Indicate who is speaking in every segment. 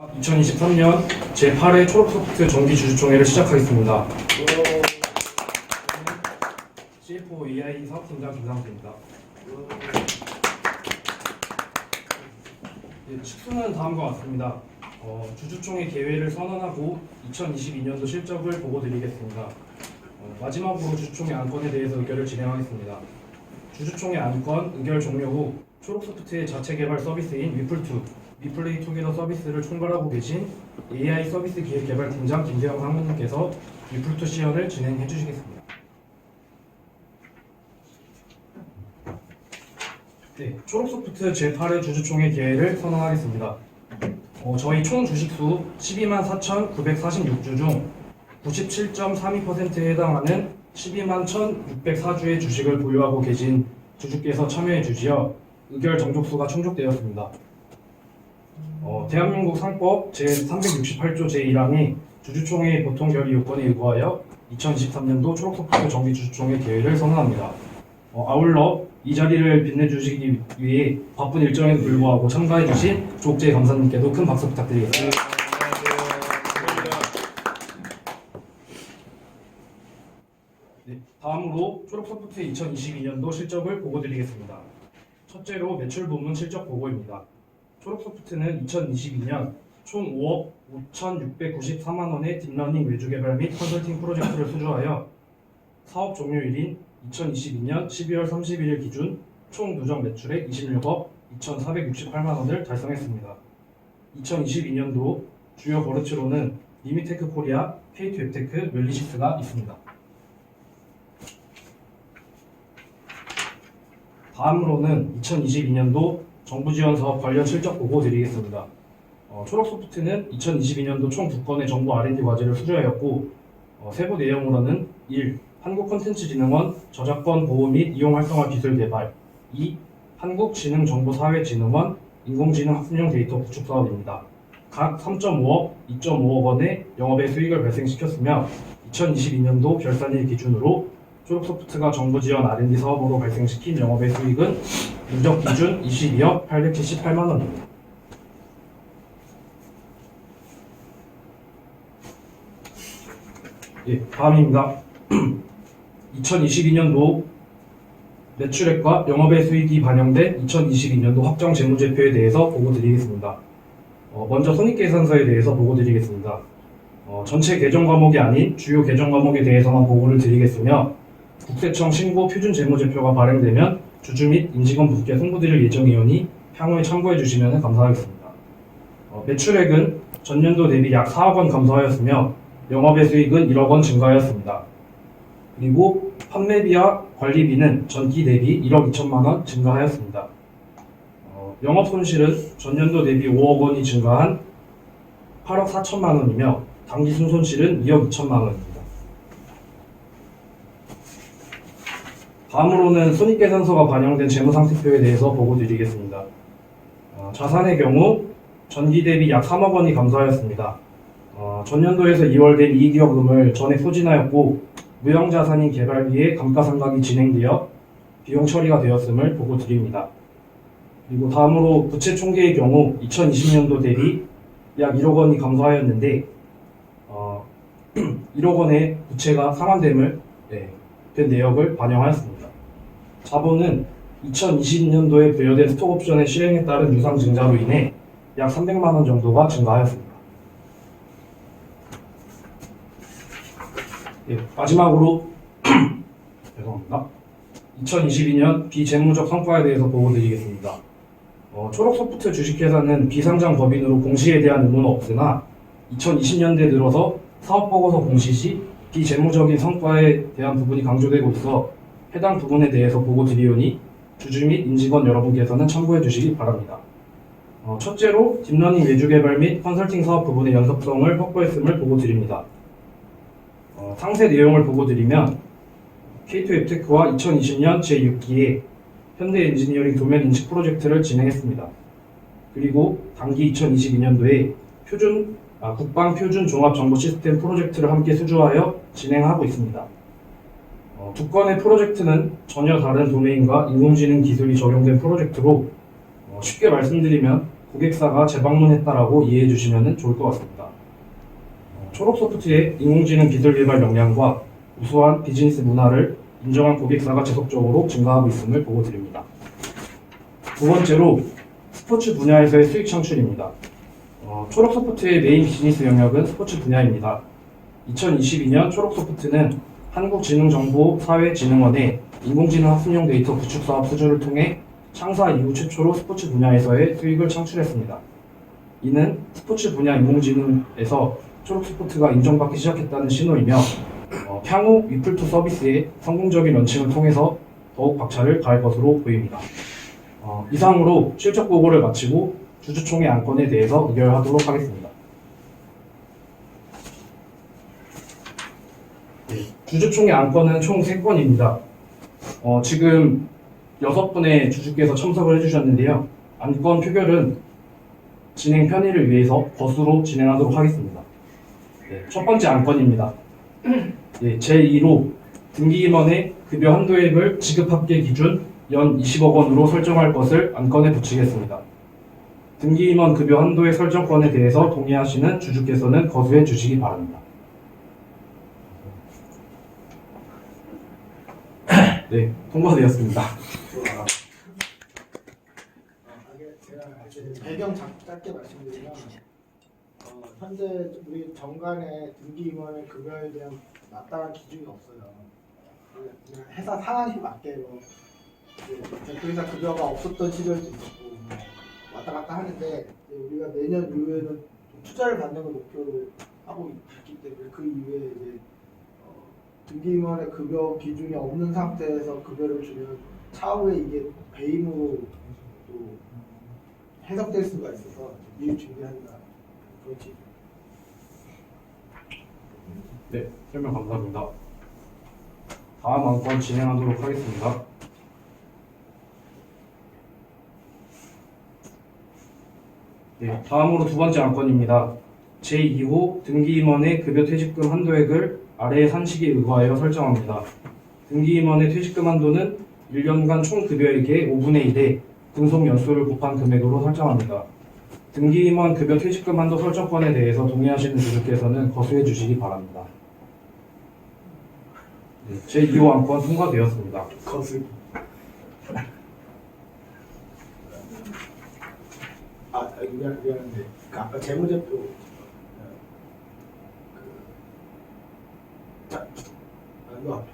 Speaker 1: 2023년 제8회 초록소프트 정기주주총회를 시작하겠습니다. CFO AI 사업팀장 김상수입니다. 예, 축소는 다음과 같습니다. 어, 주주총회 개회를 선언하고 2022년도 실적을 보고드리겠습니다. 어, 마지막으로 주주총회 안건에 대해서 의결을 진행하겠습니다. 주주총회 안건 의결 종료 후 초록소프트의 자체 개발 서비스인 위플2, 위플레이 투게더 서비스를 총괄하고 계신 AI 서비스 기획 개발 팀장 김대영 상무님께서 위플2 시연을 진행해 주시겠습니다. 네, 초록소프트 제8회 주주총회 개회를 선언하겠습니다. 어, 저희 총 주식수 12만 4,946주 중 97.32%에 해당하는 12만 1,604주의 주식을 보유하고 계신 주주께서 참여해 주시어 의결 정족수가 충족되었습니다. 어, 대한민국 상법 제368조 제1항이 주주총회의 보통 결의 요건에 의거하여 2023년도 초록소프트 정기 주주총회 개회를 선언합니다. 어, 아울러 이 자리를 빛내주시기 위해 바쁜 일정에도 불구하고 참가해주신 조옥재 감사님께도 큰 박수 부탁드리겠습니다. 네, 다음으로 초록소프트 2022년도 실적을 보고드리겠습니다. 첫째로 매출 부문 실적 보고입니다. 초록소프트는 2022년 총 5억 5,694만 원의 딥러닝 외주 개발 및 컨설팅 프로젝트를 수주하여 사업 종료일인 2022년 12월 31일 기준 총 누적 매출액 26억 2,468만 원을 달성했습니다. 2022년도 주요 거래처로는 리미테크 코리아, K2 웹테크, 웰리시스가 있습니다. 다음으로는 2022년도 정부 지원 사업 관련 실적 보고 드리겠습니다. 어, 초록소프트는 2022년도 총두 건의 정부 R&D 과제를 수주하였고 어, 세부 내용으로는 1. 한국콘텐츠진흥원 저작권 보호 및 이용 활성화 기술 개발 2. 한국지능정보사회진흥원 인공지능 학습용 데이터 구축 사업입니다. 각 3.5억, 2.5억 원의 영업의 수익을 발생시켰으며 2022년도 결산일 기준으로 초록소프트가 정부 지원 R&D 사업으로 발생시킨 영업의 수익은 누적 기준 22억 878만 원입니다. 예, 다음입니다. 2022년도 매출액과 영업의 수익이 반영된 2022년도 확정 재무제표에 대해서 보고 드리겠습니다. 어, 먼저 손익계산서에 대해서 보고 드리겠습니다. 어, 전체 계정 과목이 아닌 주요 계정 과목에 대해서만 보고를 드리겠으며 국세청 신고 표준 재무제표가 발행되면 주주 및 임직원 분께 송부드릴 예정이오니 향후에 참고해 주시면 감사하겠습니다. 어, 매출액은 전년도 대비 약 4억 원 감소하였으며 영업의 수익은 1억 원 증가하였습니다. 그리고 판매비와 관리비는 전기 대비 1억 2천만 원 증가하였습니다. 어, 영업 손실은 전년도 대비 5억 원이 증가한 8억 4천만 원이며 당기 순 손실은 2억 2천만 원입니다. 다음으로는 손익계산서가 반영된 재무상태표에 대해서 보고 드리겠습니다. 어, 자산의 경우 전기 대비 약 3억 원이 감소하였습니다. 어, 전년도에서 2월된 이익이익금을 전액 소진하였고 무형자산인 개발비의 감가상각이 진행되어 비용 처리가 되었음을 보고 드립니다. 그리고 다음으로 부채 총계의 경우 2020년도 대비 약 1억 원이 감소하였는데 어, 1억 원의 부채가 상환됨을 네, 된 내역을 반영하였습니다. 자본은 2020년도에 부여된 스톡옵션의 실행에 따른 유상 증자로 인해 약 300만 원 정도가 증가하였습니다. 예, 마지막으로 죄송합니다. 2022년 비재무적 성과에 대해서 보고드리겠습니다. 어, 초록소프트 주식회사는 비상장 법인으로 공시에 대한 의무는 없으나 2020년대 들어서 사업보고서 공시 시 비재무적인 성과에 대한 부분이 강조되고 있어 해당 부분에 대해서 보고드리오니 주주 및 임직원 여러분께서는 참고해 주시기 바랍니다. 어, 첫째로 딥러닝 외주 개발 및 컨설팅 사업 부분의 연속성을 확보했음을 보고드립니다. 어, 상세 내용을 보고 드리면 K2 웹테크와 2020년 제6기에 현대 엔지니어링 도면 인식 프로젝트를 진행했습니다. 그리고 단기 2022년도에 표준 아, 국방 표준 종합 정보 시스템 프로젝트를 함께 수주하여 진행하고 있습니다. 어, 두 건의 프로젝트는 전혀 다른 도메인과 인공지능 기술이 적용된 프로젝트로 어, 쉽게 말씀드리면 고객사가 재방문했다라고 이해해 주시면 좋을 것 같습니다. 어, 초록소프트의 인공지능 기술 개발 역량과 우수한 비즈니스 문화를 인정한 고객사가 지속적으로 증가하고 있음을 보고 드립니다. 두 번째로 스포츠 분야에서의 수익 창출입니다. 어, 초록소프트의 메인 비즈니스 영역은 스포츠 분야입니다. 2022년 초록소프트는 한국지능정보사회진흥원의 인공지능 학습용 데이터 구축 사업 수주를 통해 창사 이후 최초로 스포츠 분야에서의 수익을 창출했습니다. 이는 스포츠 분야 인공지능에서 초록 스포트가 인정받기 시작했다는 신호이며 어, 향후 위플투 서비스의 성공적인 런칭을 통해서 더욱 박차를 가할 것으로 보입니다. 어, 이상으로 실적 보고를 마치고 주주총회 안건에 대해서 의결하도록 하겠습니다. 네, 주주총회 안건은 총 3건입니다. 어, 지금 여섯 분의 주주께서 참석을 해주셨는데요. 안건 표결은 진행 편의를 위해서 거수로 진행하도록 하겠습니다. 네, 첫 번째 안건입니다. 네, 제2로 등기임원의 급여 한도액을 지급합계 기준 연 20억 원으로 설정할 것을 안건에 붙이겠습니다. 등기임원 급여 한도의 설정권에 대해서 동의하시는 주주께서는 거수해 주시기 바랍니다. 네, 통과되었습니다.
Speaker 2: 배경 작- 짧게 말씀드리면 어, 현재 우리 정관의 등기 임원의 급여에 대한 마땅한 기준이 없어요. 그냥 회사 상황에 맞게 뭐 이제 대표이사 급여가 없었던 시절도 있었고 뭐 왔다 갔다 하는데 우리가 내년 이후에는 좀 투자를 받는 걸 목표로 하고 있기 때문에 그 이후에 이제 어, 등기 임원의 급여 기준이 없는 상태에서 급여를 주면 차후에 이게 배임으로 또 해석될 수가 있어서 미리 준비한다. 그렇지.
Speaker 1: 네, 설명 감사합니다. 다음 안건 진행하도록 하겠습니다. 네, 다음으로 두 번째 안건입니다. 제2호 등기임원의 급여 퇴직금 한도액을 아래의 산식에 의거하여 설정합니다. 등기임원의 퇴직금 한도는 1년간 총 급여액의 5분의 1에 근속 연수를 곱한 금액으로 설정합니다. 등기임원 급여 퇴직금 한도 설정권에 대해서 동의하시는 주주께서는 거수해 주시기 바랍니다. 네, 제2호 안건 통과되었습니다.
Speaker 2: 거슬. 아, 미안, 미안한데 그 아까 재무제표 어, 그, 자, 아, 이거 앞에.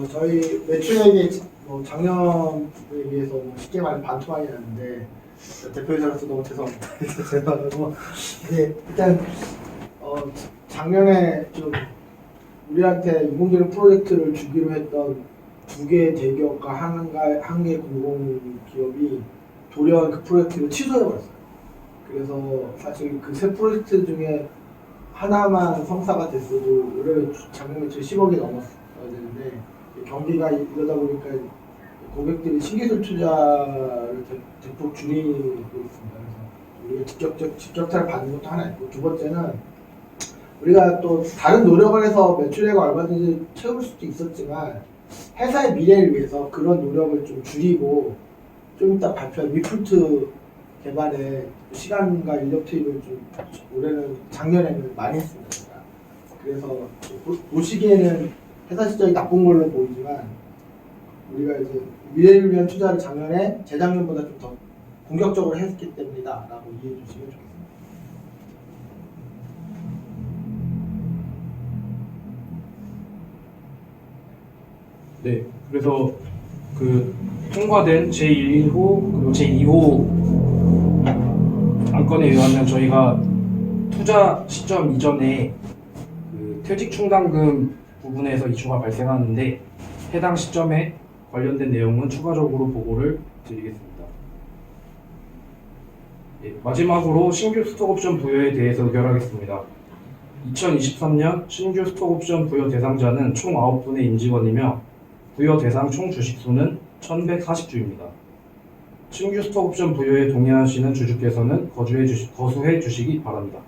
Speaker 2: 어, 저희 매출액이 뭐 작년에 비해서 뭐 쉽게 말해 반토막이 났는데 대표이사로서 너무 죄송합니다. 죄송하고 네, 일단 어, 작년에 좀 우리한테 인공지능 프로젝트를 주기로 했던 두 개의 대기업과 한개 공공 기업이 돌연 그 프로젝트를 취소해 버렸어요. 그래서 사실 그 세 프로젝트 중에 하나만 성사가 됐어도 올해 작년 매출 10억이 넘었어야 되는데 경기가 이러다 보니까 고객들이 신기술 투자를 대- 대폭 줄이고 있습니다. 그래서 우리가 직접적 직접타를 받는 것도 하나 있고 두 번째는 우리가 또 다른 노력을 해서 매출액을 얼마든지 채울 수도 있었지만 회사의 미래를 위해서 그런 노력을 좀 줄이고 좀 이따 발표할 위플트 개발에 시간과 인력 투입을 좀 올해는 작년에는 많이 했습니다. 그래서 보- 보시기에는 회사 실적이 나쁜 걸로 보이지만 우리가 이제 미래를 위한 투자를 작년에 재작년보다 좀 더 공격적으로 했기 때문이다라고 이해해 주시면 좋겠습니다.
Speaker 1: 네, 그래서 그 통과된 제1호 그리고 제2호 안건에 의하면 저희가 투자 시점 이전에 그 퇴직 충당금 부분에서 이슈가 발생하는데 해당 시점에 관련된 내용은 추가적으로 보고를 드리겠습니다. 예, 마지막으로 신규 스톡옵션 부여에 대해서 의결하겠습니다. 2023년 신규 스톡옵션 부여 대상자는 총 9분의 임직원이며 부여 대상 총 주식수는 1140주입니다. 신규 스톡옵션 부여에 동의하시는 주주께서는 거주해 주시, 거수해 주시기 바랍니다.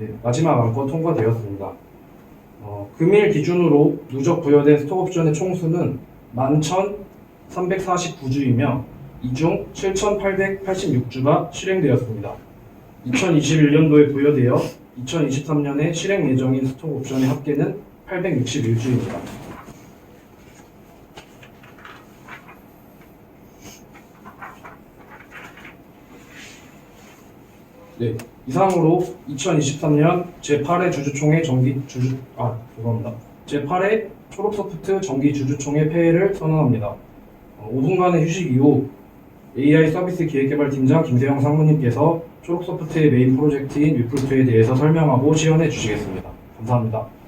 Speaker 1: 네, 마지막 안건 통과되었습니다. 어, 금일 기준으로 누적 부여된 스톡옵션의 총수는 11,000 349주이며 이중 7,886주가 실행되었습니다. 2021년도에 부여되어 2023년에 실행 예정인 스톡 옵션의 합계는 861주입니다. 네, 이상으로 2023년 제8회 주주총회 정기 주주 아 죄송합니다. 제8회 초록소프트 정기 주주총회 폐회를 선언합니다. 어, 5분간의 휴식 이후 AI 서비스 기획개발팀장 김세영 상무님께서 초록소프트의 메인 프로젝트인 위플트에 대해서 설명하고 시연해 주시겠습니다. 감사합니다.